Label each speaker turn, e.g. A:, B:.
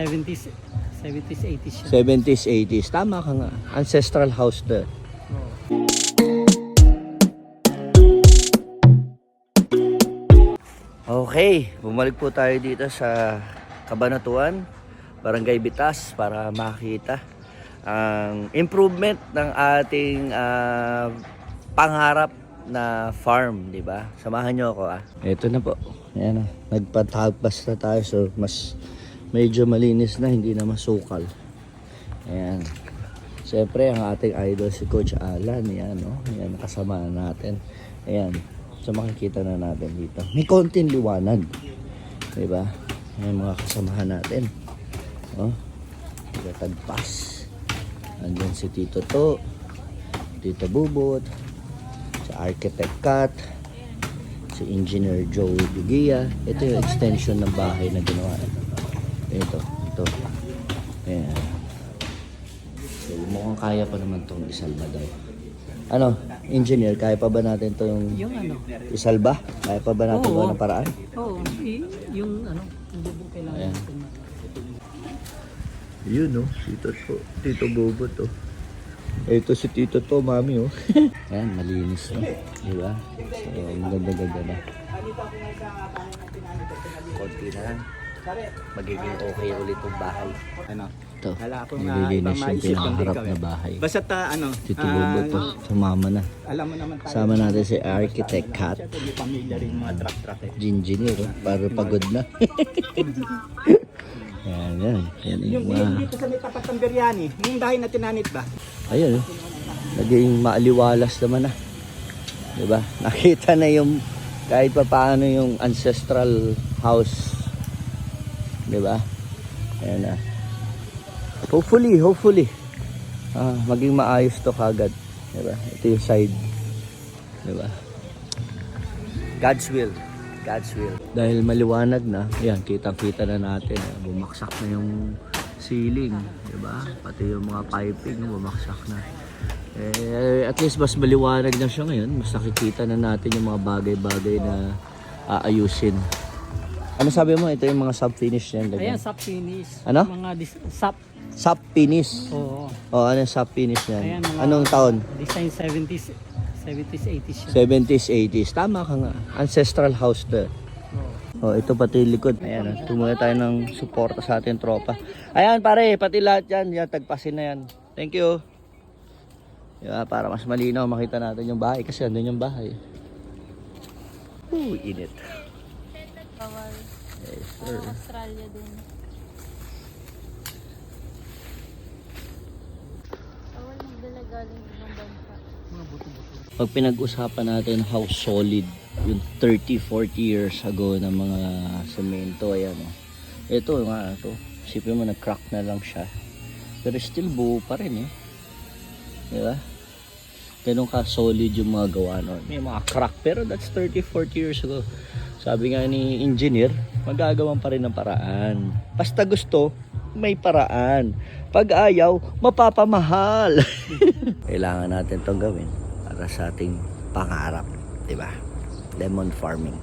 A: 70s, 70s, 80s siya.
B: 70s, 80s. Tama ka nga. Ancestral house to.
A: Oo.
B: Okay, bumalik po tayo dito sa Kabanatuan, Barangay Bitas para makita ang improvement ng ating ah, pangarap na farm, di ba? Samahan niyo ako ah. Ito na po. Ayan na. Nagpatagpas na tayo so mas medyo malinis na, hindi na masukal. Ayan. Siyempre, ang ating idol si Coach Alan. Yan, no? Yan, kasama natin. Ayan. So, makikita na natin dito. May konting liwanag. Diba? Ayan, mga kasamahan natin. Oh. Tagpas. Andyan si Tito To. Tito Bubot. Si Architect Kat. Si Engineer Joey Dugia. Ito yung extension ng bahay na ginawa. Ito. Ito. Ayan. So, mukhang kaya pa naman tong isalba daw. Ano, engineer, kaya pa ba natin tong
A: Yung ano,
B: isalba? Kaya pa ba natin
A: Oo.
B: gawa ng paraan?
A: oo, y- yung ano, yung bubong kailangan
B: Ayan.
A: natin.
B: Yun, no? Tito to. Tito Bobo to. Ito si Tito to, mami, oh. Ayan, malinis, no? Di ba? So, ang ganda-ganda na. Konti na lang. Magiging okay ulit yung bahay.
C: Ano?
B: Ito,
C: Wala akong, ah,
B: nililinis
C: ibang
B: yung
C: maisip kundi
B: pinakaharap
C: ikaw,
B: na
C: eh.
B: bahay.
C: Basta ta, ano,
B: Tito
C: ah,
B: to. Sumama na.
C: alam mo naman tayo.
B: Sama natin si Architect Kat.
C: Siyempre, may pamilya rin mga truck-truck eh.
B: Engineer, oh. Para pagod na. yan, yan. Yan
C: Yung,
B: yung
C: yung dito sa may tapat ng biryani, yung bahay na tinanit ba?
B: Ayun, oh. naging maaliwalas naman na. Diba? Nakita na yung kahit pa paano yung ancestral house. Diba? Ayan na. Hopefully, hopefully. Ah, maging maayos to kagad. Diba? Ito yung side. Diba? God's will. God's will. Dahil maliwanag na, ayan, kitang-kita na natin. ah, Bumaksak na yung ceiling. Diba? Pati yung mga piping, bumaksak na. Eh, at least mas maliwanag na siya ngayon. Mas nakikita na natin yung mga bagay-bagay na aayusin. Ano sabi mo? Ito yung mga sub-finish niyan.
A: Ayan, sap finish.
B: Ano?
A: Mga dis- sap.
B: Sub-finish.
A: Oo.
B: O, ano yung sub-finish niyan?
A: Ayan, mga
B: Anong taon?
A: Design 70s, 70s, 80s siya.
B: 70s, 80s. Tama ka nga. Ancestral house to.
A: Oo.
B: Oh, ito pati likod. Ayan, oh. tayo ng suporta sa ating tropa. Ayan, pare, pati lahat yan. Yan, tagpasin na yan. Thank you. Yeah, para mas malinaw makita natin yung bahay kasi andun yung bahay. Ooh, init. Sir.
D: Parang Australia din. Bawal magdala galing ibang bansa.
B: Pag pinag-usapan natin how solid yung 30, 40 years ago ng mga semento, ayan o. Ito nga, ito. Isipin mo, nag-crack na lang siya. Pero still buo pa rin eh. Di ba? Ganun ka solid yung mga gawa nun. May mga crack, pero that's 30, 40 years ago. Sabi nga ni engineer, magagawan pa rin ng paraan. Basta gusto, may paraan. Pag ayaw, mapapamahal. Kailangan natin tong gawin para sa ating pangarap, 'di ba? Lemon farming.